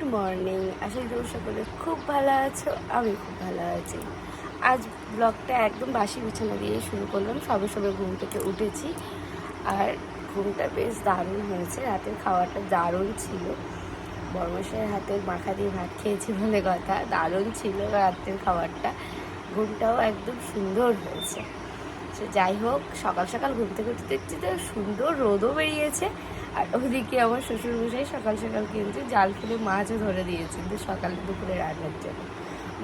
Good morning. আশা করি সকলে খুব ভালো আছো, আমি খুব ভালো আছি। আজ ব্লগটা একদম বাসি বিছানা দিয়ে শুরু করলাম। সবে সবে ঘুম থেকে উঠেছি। আর ঘুমটা বেশ দারুণ হয়েছে। রাতের খাওয়াটা দারুণ ছিল। বর্মশের হাতের মাখা দিয়ে ভাত খেয়েছি বলে কথা। দারুণ ছিল রাতের খাবারটা ঘুমটাও একদম সুন্দর হয়েছে। সে যাই হোক সকাল সকাল ঘুম থেকে উঠতে দেখছি তো সুন্দর রোদও বেরিয়েছে। আর ওদিকে আমার শ্বশুর মশাই সকাল সকাল কিন্তু জাল ফেলে মাছও ধরে দিয়েছে কিন্তু সকাল দুপুরে রান্নার জন্য।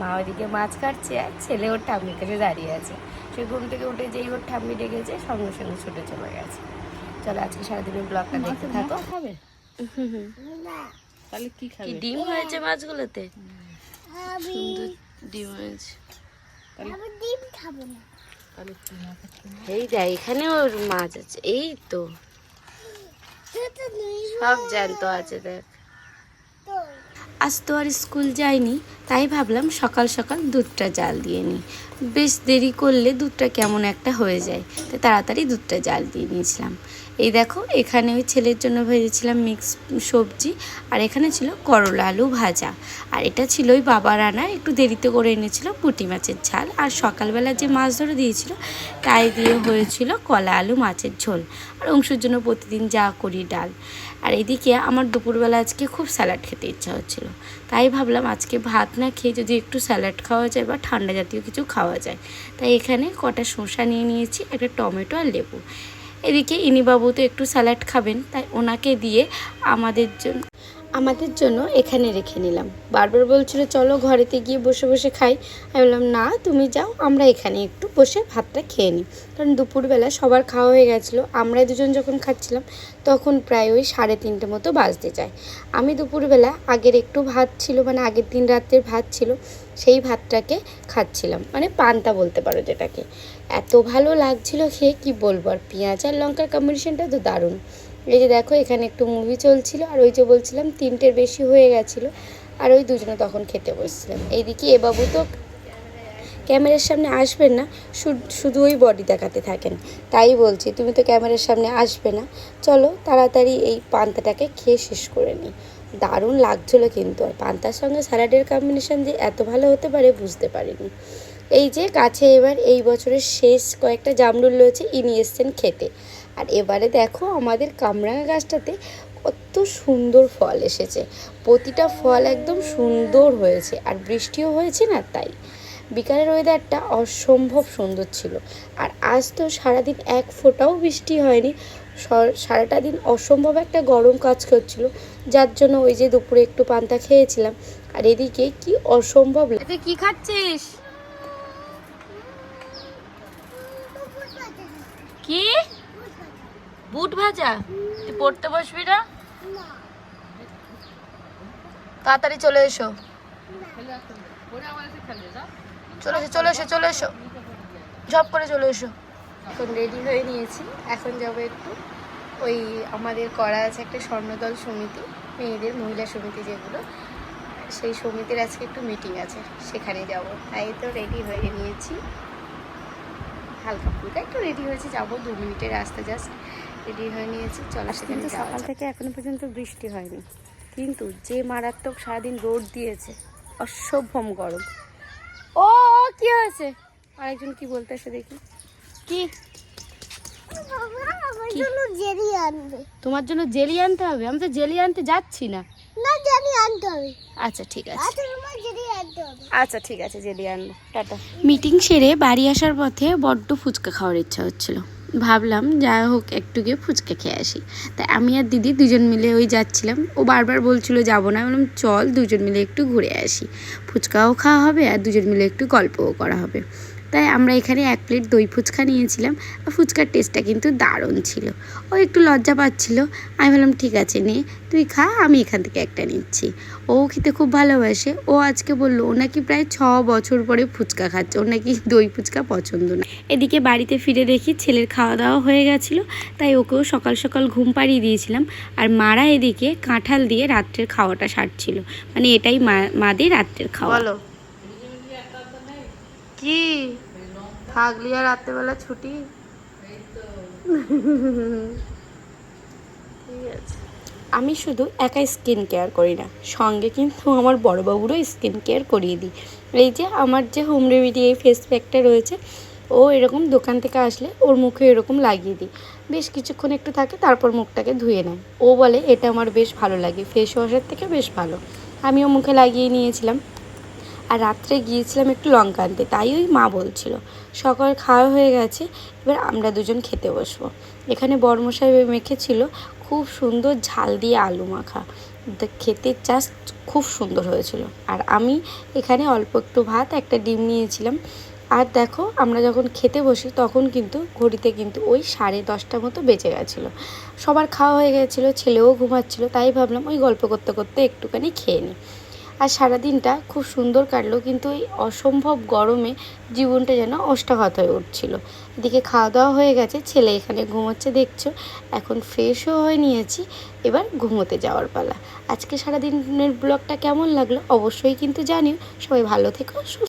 মা ওদিকে মাছ কাটছে আর ছেলে ওর ঠাম্মির কাছে দাঁড়িয়ে আছে। সে ঘুম থেকে উঠে যেই ওর ঠাম্মি ডেকেছে সঙ্গে সঙ্গে ছুটে চলে গেছে। চলো আজকে সারাদিনের ব্লগটা দেখতে থাকো। খাবে? তাহলে কি খাবে? ডিম হয়েছে মাছগুলোতে? সুন্দর ডিম হয়েছে। না খাচ্ছে না? এই দেখ এখানে ওর মাছ আছে। এই তো। সব জ্যান্ত আছে, দেখ। আজ তো আর স্কুল যাইনি, তাই ভাবলাম সকাল সকাল দুধটা জাল দিয়ে নিই। বেশ দেরি করলে দুধটা কেমন একটা হয়ে যায়, তাই তাড়াতাড়ি দুধটা জাল দিয়ে নিয়েছিলাম। এই দেখো, এখানে ওই ছেলের জন্য ভেজেছিলাম মিক্স সবজি, আর এখানে ছিল করলা আলু ভাজা। আর এটা ছিল ওই বাবার আনা একটু দেরিতে করে এনেছিল পুঁটি মাছের ঝাল। আর সকালবেলা যে মাছ ধরে দিয়েছিল, তাই দিয়ে হয়েছিল কলা আলু মাছের ঝোল। আর অংশের জন্য প্রতিদিন যা করি ডাল। আর এদিকে আমার দুপুরবেলা আজকে খুব স্যালাড খেতে ইচ্ছা হচ্ছিল। তাই ভাবলাম আজকে ভাত না খেয়ে যদি একটু স্যালাড খাওয়া যায় বা ঠান্ডা জাতীয় কিছু খাওয়া যায়। তাই এখানে কটা শসা নিয়ে নিয়েছি, একটা টমেটো আর লেবু। এদিকে ইনিবাবু তো একটু স্যালাড খাবেন তাই ওনাকে দিয়ে আমাদের জন্য আমাদের জন্য এখানে রেখে নিলাম। বারবার বলছিল, চলো ঘরেতে গিয়ে বসে বসে খাই। আমি বললাম, না, তুমি যাও, আমরা এখানে একটু বসে ভাতটা খেয়ে নিই। কারণ দুপুরবেলা সবার খাওয়া হয়ে গেছিল। আমরা দুজন যখন খাচ্ছিলাম, তখন প্রায় ওই সাড়ে তিনটে মতো বাজতে যায়। আমি দুপুরবেলা আগের একটু ভাত ছিল মানে আগের দিন রাতের ভাত ছিল, সেই ভাতটাকে খাচ্ছিলাম। মানে পান্তা বলতে পারো যেটাকে। এত ভালো লাগছিল খেয়ে, কি বলব? আর পেঁয়াজ আর লঙ্কার কম্বিনেশনটা তো দারুণ। এই যে দেখো, এখানে একটু মুভি চলছিল, আর ওই যে বলছিলাম তিনটের বেশি হয়ে গেছিল, আর ওই দুজনে তখন খেতে বসছিলাম। এইদিকে এ বাবু তো ক্যামেরার সামনে আসবেন না, শুধু ওই বডি দেখাতে থাকেন। তাই বলছি, তুমি তো ক্যামেরার সামনে আসবে না। চলো তাড়াতাড়ি এই পান্তাটাকে খেয়ে শেষ করে নিই। দারুণ লাগছিল কিন্তু, আর পান্তার সঙ্গে স্যালাডের কম্বিনেশন যে এত ভালো হতে পারে, বুঝতে পারিনি। এই যে গাছে এবার এই বছরের শেষ কয়েকটা জামরুল রয়েছে, ইনি এসছেন খেতে। আর এবারে দেখো আমাদের কামরাঙা গাছটাতে কত সুন্দর ফল এসেছে। প্রতিটা ফল একদম সুন্দর হয়েছে, আর বৃষ্টিও হয়েছে না তাই। বিকালের ওয়েদারটা অসম্ভব সুন্দর ছিল। আর আজ তো সারাদিন এক ফোঁটাও বৃষ্টি হয়নি। সারাটা দিন অসম্ভব একটা গরম কাজ করছিল, যার জন্য ওই যে দুপুরে একটু পান্তা খেয়েছিলাম। আর এদিকে কি অসম্ভব কি খাচ্ছিস? কি? বুট ভাজা? তুই পড়তে বসবি না? তাড়াতাড়ি চলে এসো। চলে এসো চলে এসো চলে এসো। জব করে চলে এসো। এখন রেডি হয়ে নিয়েছি। এখন যাব একটু ওই আমাদের করা আছে একটা স্বর্ণদল সমিতি, মেয়েদের মহিলা সমিতি যেগুলো। সেই সমিতির আজকে একটু মিটিং আছে, সেখানে যাব। তাই তো রেডি হয়ে নিয়েছি। হালকা ফুলকা। একটু রেডি হয়েছে যাব দু মিনিটের রাস্তা জাস্ট রেডি হয়ে নিয়েছি। চলো সেখানে সকাল থেকে এখনও পর্যন্ত বৃষ্টি হয়নি। কিন্তু যে মারাত্মক সারাদিন রোদ দিয়েছে অসভ্যম গরম। ও কি হয়েছে? আরেকজন কি বলতেছে দেখি। কি? আমার জন্য জেলি আনবে। তোমার জন্য জেলি আনতে হবে? আমি তো জেলি আনতে যাচ্ছি না। না জেলি আনতে হবে। আচ্ছা ঠিক আছে। আচ্ছা ঠিক আছে জেলি আনব টাটা। মিটিং সেরে বাড়ি আসার পথে বড্ড ফুচকা খাওয়ার ইচ্ছা হচ্ছিল। ভাবলাম যা হোক, একটু গিয়ে ফুচকা খেয়ে আসি। তাই আমি আর দিদি দুজন মিলে ওই যাচ্ছিলাম। ও বারবার বলছিল, যাব না। বললাম, চল, দুজন মিলে একটু ঘুরে আসি। ফুচকাও খাওয়া হবে আর দুজন মিলে একটু গল্পও করা হবে। তাই আমরা এখানে এক প্লেট দই ফুচকা নিয়েছিলাম আর ফুচকার টেস্টটা কিন্তু দারুণ ছিল। ও একটু লজ্জা পাচ্ছিল। আমি বললাম ঠিক আছে, নে, তুই খা, আমি এখান থেকে একটা নিচ্ছি। ও খেতে খুব ভালোবাসে। ও আজকে বলল, ও নাকি প্রায় ছ বছর পরে ফুচকা খাচ্ছে। ওর নাকি দই ফুচকা পছন্দ না। এদিকে বাড়িতে ফিরে দেখি ছেলের খাওয়া দাওয়া হয়ে গেছিল। তাই ওকেও সকাল সকাল ঘুম পাড়িয়ে দিয়েছিলাম। আর মারা এদিকে কাঁঠাল দিয়ে রাত্রের খাওয়াটা সারছিল। মানে এটাই মা, মাদের রাত্রের খাওয়া। কি? থাকলি আর রাত্রেবেলা ছুটি? ঠিক আছে। আমি শুধু একাই স্কিন কেয়ার করি না, সঙ্গে কিন্তু আমার বড়োবাবুরও স্কিন কেয়ার করিয়ে দিই। এই যে আমার যে হোম রেমেডি এই ফেস প্যাকটা রয়েছে, ও এরকম দোকান থেকে আসলে ওর মুখে এরকম লাগিয়ে দিই। বেশ কিছুক্ষণ একটু থাকে, তারপর মুখটাকে ধুয়ে নেয়। ও বলে, এটা আমার বেশ ভালো লাগে ফেস ওয়াশের থেকে বেশ ভালো। আমিও মুখে লাগিয়ে নিয়েছিলাম। আর রাত্রে গিয়েছিলাম একটু লঙ্কা আনতে, তাই ওই মা বলছিল। সকাল খাওয়া হয়ে গেছে, এবার আমরা দুজন খেতে বসবো। এখানে বর্মশাই মেখেছিল খুব সুন্দর ঝাল দিয়ে আলু মাখা। খেতে জাস্ট খুব সুন্দর হয়েছিল। আর আমি এখানে অল্প একটু ভাত, একটা ডিম নিয়েছিলাম। আর দেখো, আমরা যখন খেতে বসি, তখন কিন্তু ঘড়িতে কিন্তু ওই সাড়ে দশটা মতো বেঁচে গেছিল। সবার খাওয়া হয়ে গেছিল, ছেলেও ঘুমাচ্ছিলো, তাই ভাবলাম ওই গল্প করতে করতে একটুখানি খেয়ে নিই। আর সারাদিনটা খুব সুন্দর কাটলো, কিন্তু এই অসম্ভব গরমে জীবনটা যেন অষ্টাঘাত হয়ে উঠছিল। এদিকে খাওয়া দাওয়া হয়ে গেছে, ছেলে এখানে ঘুমোচ্ছে, দেখছ। এখন ফ্রেশও হয়ে নিয়েছি, এবার ঘুমোতে যাওয়ার পালা। আজকে সারাদিনের ব্লগটা কেমন লাগল অবশ্যই কিন্তু জানিও। সবাই ভালো থেকো, সুস্থ